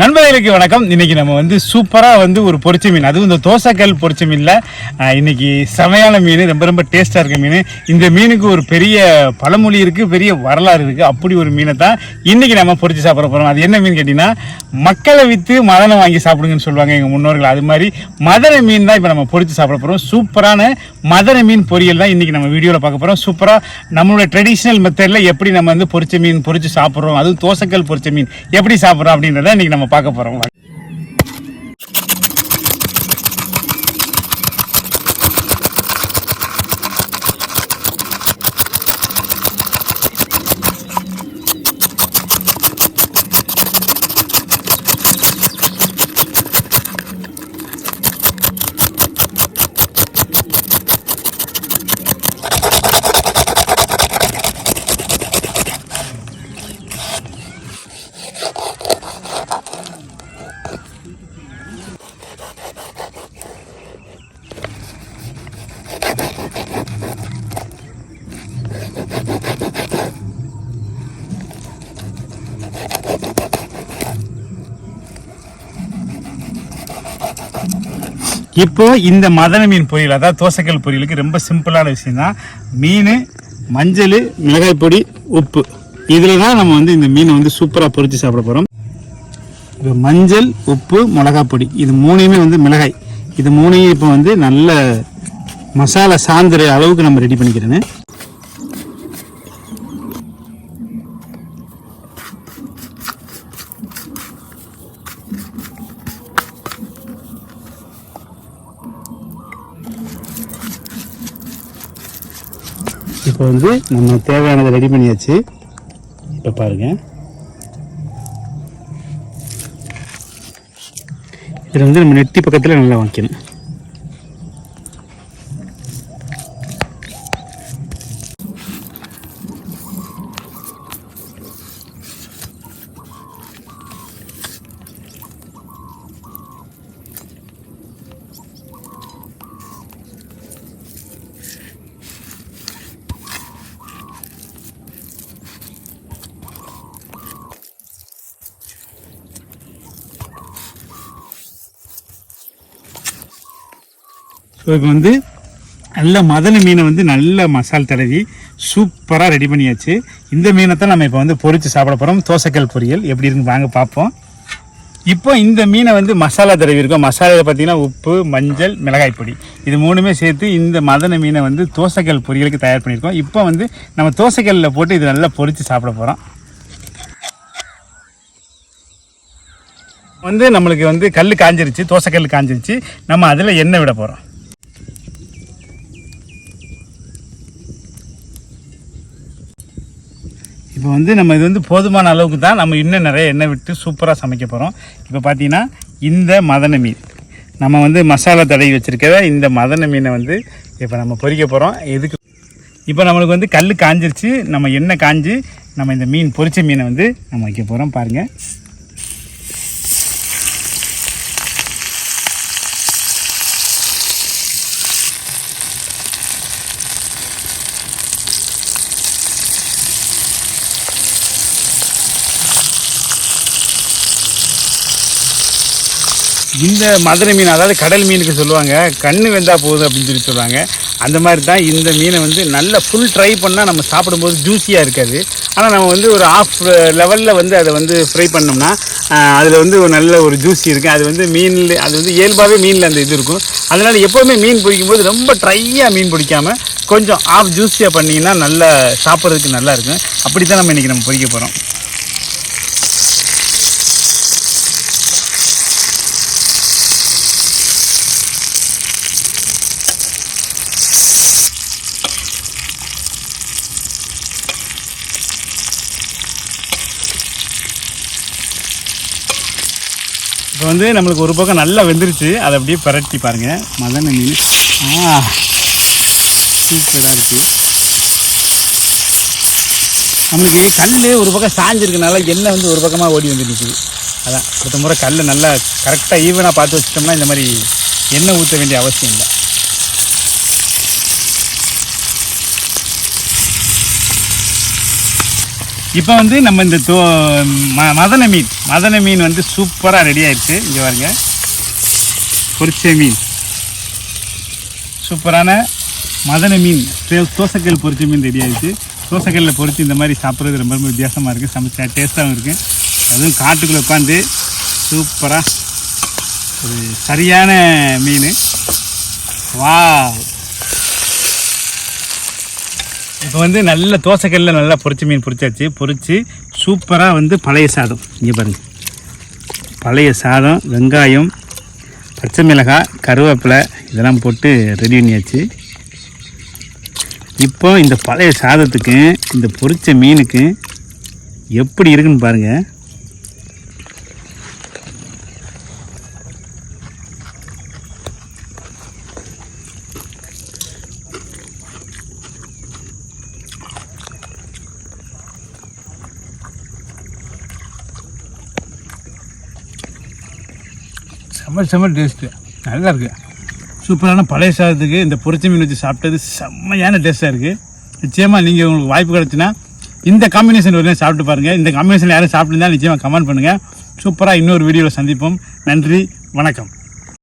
நண்பர்களுக்கு வணக்கம். இன்னைக்கு நம்ம வந்து சூப்பராக வந்து ஒரு பொரிச்ச மீன். அதுவும் இந்த தோசைக்கல் பொரிச்ச மீனில். இன்னைக்கு செமையான மீன். ரொம்ப ரொம்ப டேஸ்ட்டாக இருக்க மீன். இந்த மீனுக்கு ஒரு பெரிய பழமொழி இருக்குது பெரிய வரலாறு இருக்குது அப்படி ஒரு மீனை தான் இன்னைக்கு நம்ம பொரிச்சு சாப்பிட போகிறோம் அது என்ன மீன் கேட்டிங்கன்னா மக்களை விற்று மதனை வாங்கி சாப்பிடுங்கன்னு சொல்லுவாங்க எங்கள் முன்னோர்கள். அது மாதிரி மதன மீன் தான் இப்போ நம்ம பொரிச்சு சாப்பிட போகிறோம் சூப்பரான மதன மீன் பொரியல் தான் இன்றைக்கி நம்ம வீடியோவில் பார்க்க போகிறோம் சூப்பராக நம்மளோட ட்ரெடிஷ்னல் மெத்தடில் எப்படி நம்ம வந்து பொரிச்ச மீன் பொரிச்சு சாப்பிட்றோம். அதுவும் தோசைக்கல் பொரிச்ச மீன் எப்படி சாப்பிட்றோம் அப்படின்றத இன்றைக்கி நம்ம பார்க்க போறோம். இப்போ இந்த மதன மீன் பொரியல் அதாவது தோசைக்கல் பொரியலுக்கு ரொம்ப சிம்பிளான விஷயம் தான் மீன் மஞ்சள் மிளகாய் பொடி உப்பு. இதில் தான் நம்ம வந்து இந்த மீனை வந்து சூப்பராக பொரித்து சாப்பிட போகிறோம் இப்போ மஞ்சள் உப்பு மிளகாய் பொடி. இது மூணையுமே வந்து மிளகாய். இது மூணையும் இப்போ வந்து நல்ல மசாலா சாந்துற அளவுக்கு நம்ம ரெடி பண்ணிக்கிறேன்னு. இப்போ வந்து நம்ம தேவையானதை ரெடி பண்ணியாச்சு. இப்போ பாருங்க. இதில் வந்து நம்ம நெட்டி பக்கத்தில் நல்லா வாங்கிக்கணும். ஸோ இப்போ வந்து நல்ல மதன மீனை வந்து நல்ல மசால் தடவி சூப்பராக ரெடி பண்ணியாச்சு. இந்த மீனை தான் நம்ம இப்போ வந்து பொரிச்சு சாப்பிட போகிறோம் தோசைக்கல் பொரியல். எப்படி இருக்குன்னு வாங்க பார்ப்போம். இப்போ இந்த மீனை வந்து மசாலா தடவி இருக்கும் மசாலாவில் பார்த்தீங்கன்னா உப்பு மஞ்சள் மிளகாய் பொடி. இது மூணுமே சேர்த்து இந்த மதன மீனை வந்து தோசைக்கல் பொரியலுக்கு தயார் பண்ணியிருக்கோம். இப்போ வந்து நம்ம தோசைக்கல்லில் போட்டு இது நல்லா பொறித்து சாப்பிட போகிறோம் வந்து நம்மளுக்கு வந்து கல் காஞ்சிருச்சு. தோசைக்கல் காஞ்சிருச்சு. நம்ம அதில் எண்ணெய் விட போகிறோம் இப்போ வந்து நம்ம இது வந்து போதுமான அளவுக்கு தான் நம்ம இன்னும் நிறைய எண்ணெய் விட்டு சூப்பராக சமைக்க போகிறோம் இப்போ பார்த்தீங்கன்னா இந்த மதன மீன். நம்ம வந்து மசாலா தடவி வச்சுருக்கிற இந்த மதன மீனை வந்து இப்போ நம்ம பொரிக்க போகிறோம் எதுக்கு? இப்போ நம்மளுக்கு வந்து கல் காஞ்சிருச்சு. நம்ம எண்ணெய் காஞ்சி நம்ம இந்த மீன் பொரிச்ச மீனை வந்து நம்ம வைக்க போகிறோம் பாருங்கள் இந்த மதுரை மீன் அதாவது கடல் மீனுக்கு சொல்லுவாங்க கண்ணு வெந்தா போகுது அப்படின்னு சொல்லி சொல்லுவாங்க. அந்த மாதிரி தான் இந்த மீனை வந்து நல்லா ஃபுல் ட்ரை பண்ணால் நம்ம சாப்பிடும்போது ஜூஸியாக இருக்காது. ஆனால் நம்ம வந்து ஒரு ஆஃப் லெவலில் வந்து அதை வந்து ஃப்ரை பண்ணோம்னா அதில் வந்து ஒரு நல்ல ஒரு ஜூஸி இருக்குது அது வந்து மீனில் அது வந்து இயல்பாகவே மீனில் அந்த இது இருக்கும். அதனால் எப்போவுமே மீன் பிடிக்கும்போது ரொம்ப ட்ரையாக மீன் பிடிக்காமல் கொஞ்சம் ஆஃப் ஜூஸியாக பண்ணிங்கன்னா நல்லா சாப்பிட்றதுக்கு நல்லாயிருக்கும் அப்படி தான் நம்ம இன்றைக்கி நம்ம பிடிக்க போகிறோம் இப்போ வந்து நம்மளுக்கு ஒரு பக்கம் நல்லா வெந்துருச்சு. அதை அப்படியே பரட்டி பாருங்கள் மதன மீன். ஆ சூப்பராக இருக்குது நம்மளுக்கு கல் ஒரு பக்கம் சாஞ்சிருக்கனால எண்ணெய் வந்து ஒரு பக்கமாக ஓடி வந்துருச்சு. அதான் அடுத்த முறை கல் நல்லா கரெக்டாக ஈவனாக பார்த்து வச்சிட்டோம்னா இந்த மாதிரி எண்ணெய் ஊற்ற வேண்டிய அவசியம் இல்லை. இப்போ வந்து நம்ம இந்த தோ ம மதன மீன். மதன மீன் வந்து சூப்பராக ரெடி ஆயிடுச்சு. இங்கே பாருங்க. பொரிச்ச மீன். சூப்பரான மதன மீன். தோசைக்கல் பொரிச்ச மீன் ரெடி ஆயிடுச்சு. தோசைக்கல்லில் பொரித்து இந்த மாதிரி சாப்பிட்றது ரொம்ப ரொம்ப வித்தியாசமாக இருக்குது சமைச்சா டேஸ்ட்டாகவும் இருக்குது அதுவும் காட்டுக்குள்ளே உட்காந்து சூப்பராக ஒரு சரியான மீன். வா இப்போ வந்து நல்ல தோசைக்கல்லில் நல்லா பொரிச்ச மீன் பொறிச்சாச்சு பொறிச்சு சூப்பராக வந்து பழைய சாதம். இங்கே பாருங்கள் பழைய சாதம் வெங்காயம் பச்சை மிளகாய் கருவேப்பிலை இதெல்லாம் போட்டு ரெடி பண்ணியாச்சு. இப்போ இந்த பழைய சாதத்துக்கு இந்த பொரிச்ச மீனுக்கு எப்படி இருக்குன்னு பாருங்கள் செம்ம செம்ம டேஸ்ட்டு நல்லா இருக்குது சூப்பரான பழைய சாதத்துக்கு இந்த பொரிச்ச மீன் வச்சு சாப்பிட்டது செம்மையான டேஸ்ட்டாக இருக்குது நிச்சயமாக நீங்கள் உங்களுக்கு வாய்ப்பு கிடச்சுன்னா இந்த காம்பினேஷன் ஒரு சாப்பிட்டு பாருங்கள் இந்த காம்பினேஷன் யாரும் சாப்பிட்டுருந்தா நிச்சயமாக கமெண்ட் பண்ணுங்கள் சூப்பராக இன்னொரு வீடியோவில் சந்திப்போம். நன்றி வணக்கம்.